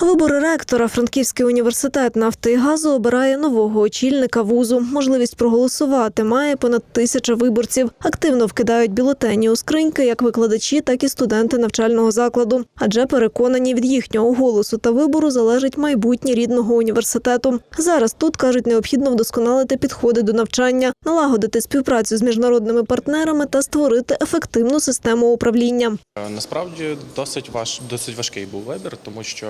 Вибори ректора Франківський університет нафти і газу обирає нового очільника вузу. Можливість проголосувати має понад тисяча виборців. Активно вкидають бюлетені у скриньки як викладачі, так і студенти навчального закладу. Адже переконані від їхнього голосу та вибору залежить майбутнє рідного університету. Зараз тут кажуть, необхідно вдосконалити підходи до навчання, налагодити співпрацю з міжнародними партнерами та створити ефективну систему управління. Насправді досить важ досить важкий був вибір, тому що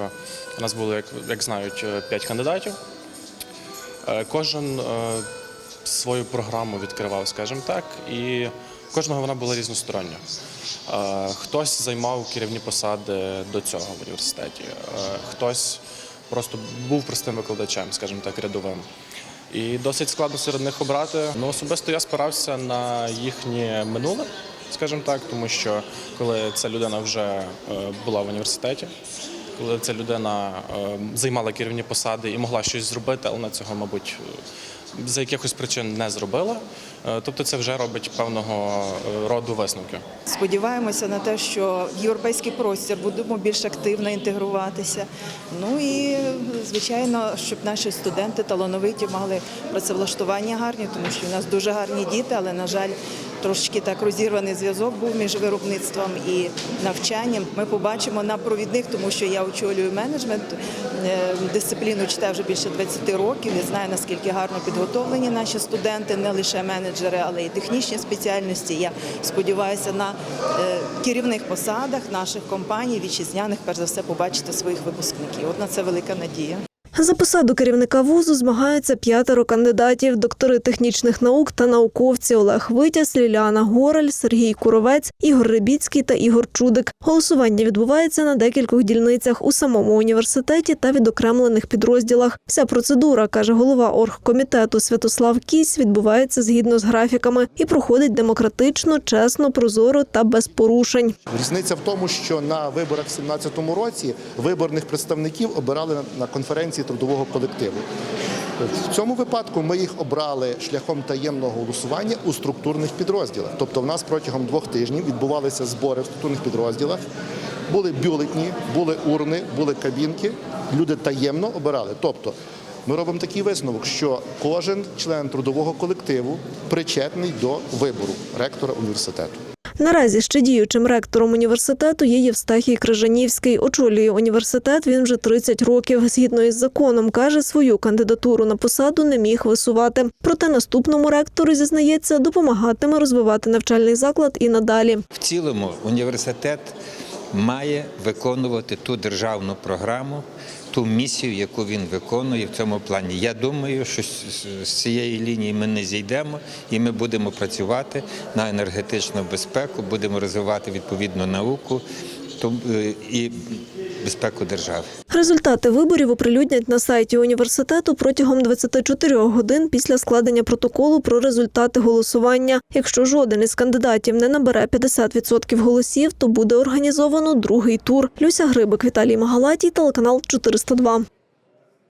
у нас було, як, як знають, е, п'ять кандидатів. Е, Кожен е, свою програму відкривав, скажімо так, і кожного вона була різностороння. Хтось займав керівні посади до цього в університеті, хтось просто був простим викладачем, скажімо так, рядовим. І досить складно серед них обрати. Ну, особисто я спирався на їхнє минуле, скажімо так, тому що коли ця людина вже була в університеті, коли ця людина е, займала керівні посади і могла щось зробити, але на цього, мабуть, за якихось причин не зробила. Е, Тобто це вже робить певного е, роду висновки. Сподіваємося на те, що в європейський простір будемо більш активно інтегруватися. Ну і звичайно, щоб наші студенти талановиті мали працевлаштування гарні, тому що у нас дуже гарні діти, але на жаль. Трошки так розірваний зв'язок був між виробництвом і навчанням. Ми побачимо на провідних, тому що я очолюю менеджмент е, дисципліну читаю вже більше 20 років. і знаю наскільки гарно підготовлені наші студенти, не лише менеджери, але й технічні спеціальності. Я сподіваюся на е, керівних посадах наших компаній, вітчизняних, перш за все, побачити своїх випускників. От на це велика надія. За посаду керівника вузу змагаються п'ятеро кандидатів: доктори технічних наук та науковці Олег Витязь, Ліліана Горель, Сергій Куровець, Ігор Рибіцький та Ігор Чудик. Голосування відбувається на декількох дільницях у самому університеті та відокремлених підрозділах. Вся процедура, каже голова оргкомітету Святослав Кісь, відбувається згідно з графіками і проходить демократично, чесно, прозоро та без порушень. Різниця в тому, що на виборах в 2017 році виборних представників обирали на конференції трудового колективу. В цьому випадку ми їх обрали шляхом таємного голосування у структурних підрозділах. Тобто, в нас протягом двох тижнів відбувалися збори в структурних підрозділах. Були бюлетні, були урни, були кабінки. Люди таємно обирали. Тобто, ми робимо такий висновок, що кожен член трудового колективу причетний до вибору ректора університету. Наразі ще діючим ректором університету є Євстахій Крижанівський. Очолює університет він вже 30 років. Згідно із законом, каже, свою кандидатуру на посаду не міг висувати. Проте наступному ректору зізнається, допомагатиме розвивати навчальний заклад і надалі. В цілому університет має виконувати ту державну програму, ту місію, яку він виконує в цьому плані. Я думаю, що з- цієї лінії ми не зійдемо і ми будемо працювати на енергетичну безпеку, будемо розвивати відповідну науку і безпеку держави. Результати виборів оприлюднять на сайті університету протягом 24 годин після складення протоколу про результати голосування. Якщо жоден із кандидатів не набере 50% голосів, то буде організовано другий тур. Люся Грибик, Віталій Магалатій, телеканал 402.